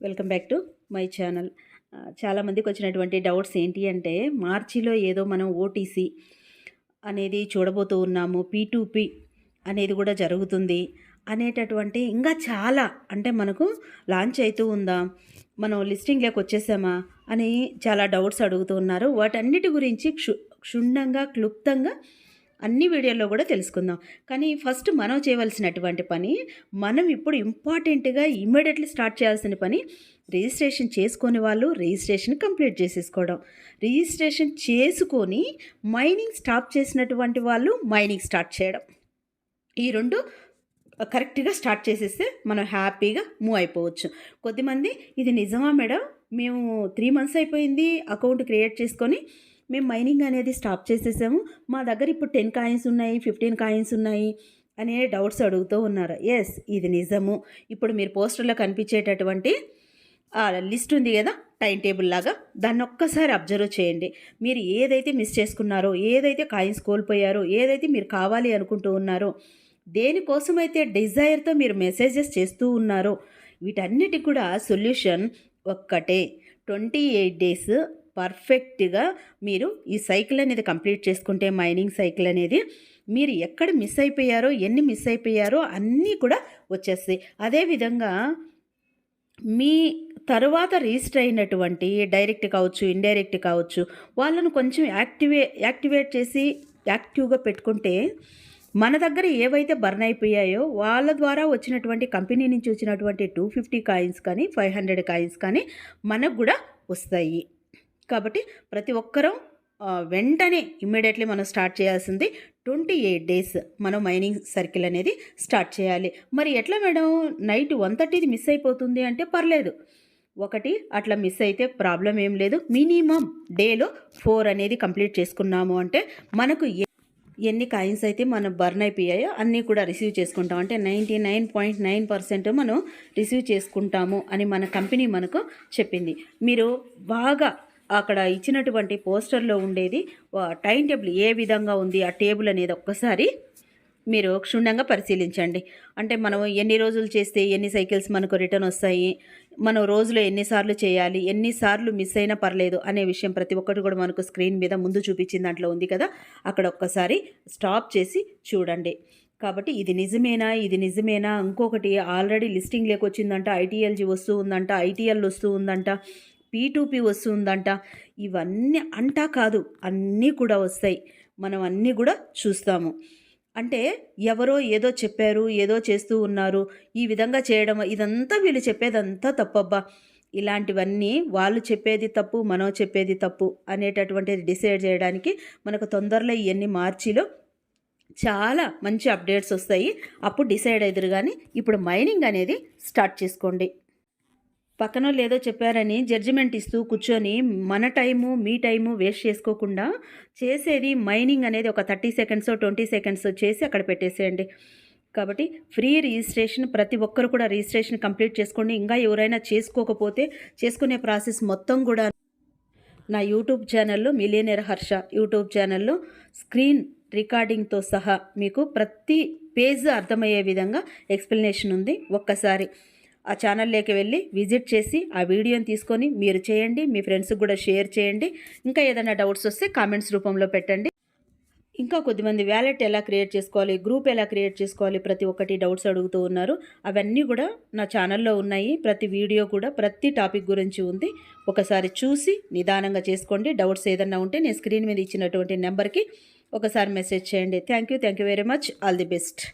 Welcome back to my channel. చాలామందికి వచ్చినటువంటి doubts ఏంటి అంటే మార్చిలో ఏదో మనం ఓటీసీ అనేది చూడబోతూ ఉన్నాము పీ పీ అనేది కూడా జరుగుతుంది అనేటటువంటి ఇంకా చాలా అంటే మనకు లాంచ్ అవుతూ ఉందా మనం లిస్టింగ్లోకి వచ్చేసామా అని చాలా డౌట్స్ అడుగుతూ ఉన్నారు. వాటన్నిటి గురించి క్షు క్షుణ్ణంగా క్లుప్తంగా అన్ని వీడియోల్లో కూడా తెలుసుకుందాం. కానీ ఫస్ట్ మనం చేయవలసినటువంటి పని మనం ఇప్పుడు ఇంపార్టెంట్గా ఇమ్మీడియట్లీ స్టార్ట్ చేయాల్సిన పని రిజిస్ట్రేషన్ చేసుకొని వాళ్ళు రిజిస్ట్రేషన్ కంప్లీట్ చేసేసుకోవడం. రిజిస్ట్రేషన్ చేసుకొని మైనింగ్ స్టాప్ చేసినటువంటి వాళ్ళు మైనింగ్ స్టార్ట్ చేయడం. ఈ రెండు కరెక్ట్గా స్టార్ట్ చేసేస్తే మనం హ్యాపీగా మూవ్ అయిపోవచ్చు. కొద్దిమంది ఇది నిజమా మేడం? మేము త్రీ మంత్స్ అయిపోయింది అకౌంట్ క్రియేట్ చేసుకొని మేము మైనింగ్ అనేది స్టాప్ చేసేసాము. మా దగ్గర ఇప్పుడు టెన్ కాయిన్స్ ఉన్నాయి ఫిఫ్టీన్ కాయిన్స్ ఉన్నాయి అనే డౌట్స్ అడుగుతూ ఉన్నారు. ఎస్ ఇది నిజము. ఇప్పుడు మీరు పోస్టర్లో కనిపించేటటువంటి లిస్ట్ ఉంది కదా టైం టేబుల్ లాగా. దాన్ని ఒక్కసారి అబ్జర్వ్ చేయండి. మీరు ఏదైతే మిస్ చేసుకున్నారో ఏదైతే కాయిన్స్ కోల్పోయారో ఏదైతే మీరు కావాలి అనుకుంటూ ఉన్నారో దేనికోసమైతే డిజైర్తో మీరు మెసేజెస్ చేస్తూ ఉన్నారో వీటన్నిటి కూడా సొల్యూషన్ ఒక్కటే. ట్వంటీ ఎయిట్ డేస్ పర్ఫెక్ట్గా మీరు ఈ సైకిల్ అనేది కంప్లీట్ చేసుకుంటే మైనింగ్ సైకిల్ అనేది మీరు ఎక్కడ మిస్ అయిపోయారో ఎన్ని మిస్ అయిపోయారో అన్నీ కూడా వచ్చేస్తాయి. అదేవిధంగా మీ తర్వాత రిజిస్టర్ అయినటువంటి డైరెక్ట్ కావచ్చు ఇండైరెక్ట్ కావచ్చు వాళ్ళను కొంచెం యాక్టివే యాక్టివేట్ చేసి యాక్టివ్గా పెట్టుకుంటే మన దగ్గర ఏవైతే బర్న్ అయిపోయాయో వాళ్ళ ద్వారా వచ్చినటువంటి కంపెనీ నుంచి వచ్చినటువంటి టూ ఫిఫ్టీ కాయిన్స్ కానీ ఫైవ్ హండ్రెడ్ కాయిన్స్ కానీ మనకు కూడా వస్తాయి. కాబట్టి ప్రతి ఒక్కరూ వెంటనే ఇమ్మీడియట్లీ మనం స్టార్ట్ చేయాల్సింది ట్వంటీ ఎయిట్ డేస్ మనం మైనింగ్ సర్కిల్ అనేది స్టార్ట్ చేయాలి. మరి ఎట్లా మేడం? నైట్ వన్ థర్టీది మిస్ అయిపోతుంది అంటే పర్లేదు. ఒకటి అట్లా మిస్ అయితే ప్రాబ్లం ఏం లేదు. మినిమం డేలో ఫోర్ అనేది కంప్లీట్ చేసుకున్నాము అంటే మనకు ఎన్ని కాయిన్స్ అయితే మనం బర్న్ అయిపోయాయో అన్నీ కూడా రిసీవ్ చేసుకుంటాం. అంటే ninety nine point nine percent మనం రిసీవ్ చేసుకుంటాము అని మన కంపెనీ మనకు చెప్పింది. మీరు బాగా అక్కడ ఇచ్చినటువంటి పోస్టర్లో ఉండేది టైం టేబుల్ ఏ విధంగా ఉంది ఆ టేబుల్ అనేది ఒక్కసారి మీరు క్షుణ్ణంగా పరిశీలించండి. అంటే మనం ఎన్ని రోజులు చేస్తే ఎన్ని సైకిల్స్ మనకు రిటర్న్ వస్తాయి మనం రోజులో ఎన్నిసార్లు చేయాలి ఎన్నిసార్లు మిస్ అయినా పర్లేదు అనే విషయం ప్రతి ఒక్కటి కూడా మనకు స్క్రీన్ మీద ముందు చూపించిన దాంట్లో ఉంది కదా అక్కడ ఒక్కసారి స్టాప్ చేసి చూడండి. కాబట్టి ఇది నిజమేనా ఇది నిజమేనా ఇంకొకటి ఆల్రెడీ లిస్టింగ్ లేకొచ్చిందంట ఐటీఎల్జీ వస్తూ ఉందంట ఐటీఎల్ వస్తూ ఉందంట పీ వస్తుందంట. ఇవన్నీ అంటా కాదు అన్నీ కూడా వస్తాయి. మనం అన్నీ కూడా చూస్తాము. అంటే ఎవరో ఏదో చెప్పారు ఏదో చేస్తూ ఉన్నారు. ఈ విధంగా చేయడం ఇదంతా వీళ్ళు చెప్పేదంతా తప్పబ్బా. ఇలాంటివన్నీ వాళ్ళు చెప్పేది తప్పు మనం చెప్పేది తప్పు అనేటటువంటిది డిసైడ్ చేయడానికి మనకు తొందరలో ఇవన్నీ మార్చిలో చాలా మంచి అప్డేట్స్ వస్తాయి. అప్పుడు డిసైడ్ అయ్యారు కానీ ఇప్పుడు మైనింగ్ అనేది స్టార్ట్ చేసుకోండి. పక్కన వాళ్ళు ఏదో చెప్పారని జడ్జిమెంట్ ఇస్తూ కూర్చొని మన టైము మీ టైము వేస్ట్ చేసుకోకుండా చేసేది మైనింగ్ అనేది ఒక థర్టీ సెకండ్స్ ట్వంటీ సెకండ్స్ చేసి అక్కడ పెట్టేసేయండి. కాబట్టి ఫ్రీ రిజిస్ట్రేషన్ ప్రతి ఒక్కరు కూడా రిజిస్ట్రేషన్ కంప్లీట్ చేసుకోండి. ఇంకా ఎవరైనా చేసుకోకపోతే చేసుకునే ప్రాసెస్ మొత్తం కూడా నా యూట్యూబ్ ఛానల్లో మిలియనర్ హర్ష యూట్యూబ్ ఛానల్లో స్క్రీన్ రికార్డింగ్తో సహా మీకు ప్రతి పేజ్ అర్థమయ్యే విధంగా ఎక్స్ప్లెనేషన్ ఉంది ఒక్కసారి. ఆ ఛానల్లోకి వెళ్ళి విజిట్ చేసి ఆ వీడియోని తీసుకొని మీరు చేయండి మీ ఫ్రెండ్స్కి కూడా షేర్ చేయండి. ఇంకా ఏదైనా డౌట్స్ వస్తే కామెంట్స్ రూపంలో పెట్టండి. ఇంకా కొద్దిమంది వ్యాలెట్ ఎలా క్రియేట్ చేసుకోవాలి గ్రూప్ ఎలా క్రియేట్ చేసుకోవాలి ప్రతి ఒక్కటి డౌట్స్ అడుగుతూ ఉన్నారు. అవన్నీ కూడా నా ఛానల్లో ఉన్నాయి. ప్రతి వీడియో కూడా ప్రతి టాపిక్ గురించి ఉంది. ఒకసారి చూసి నిదానంగా చేసుకోండి. డౌట్స్ ఏదన్నా ఉంటే నేను స్క్రీన్ మీద ఇచ్చినటువంటి నెంబర్కి ఒకసారి మెసేజ్ చేయండి. Thank you thank you very much. All the best.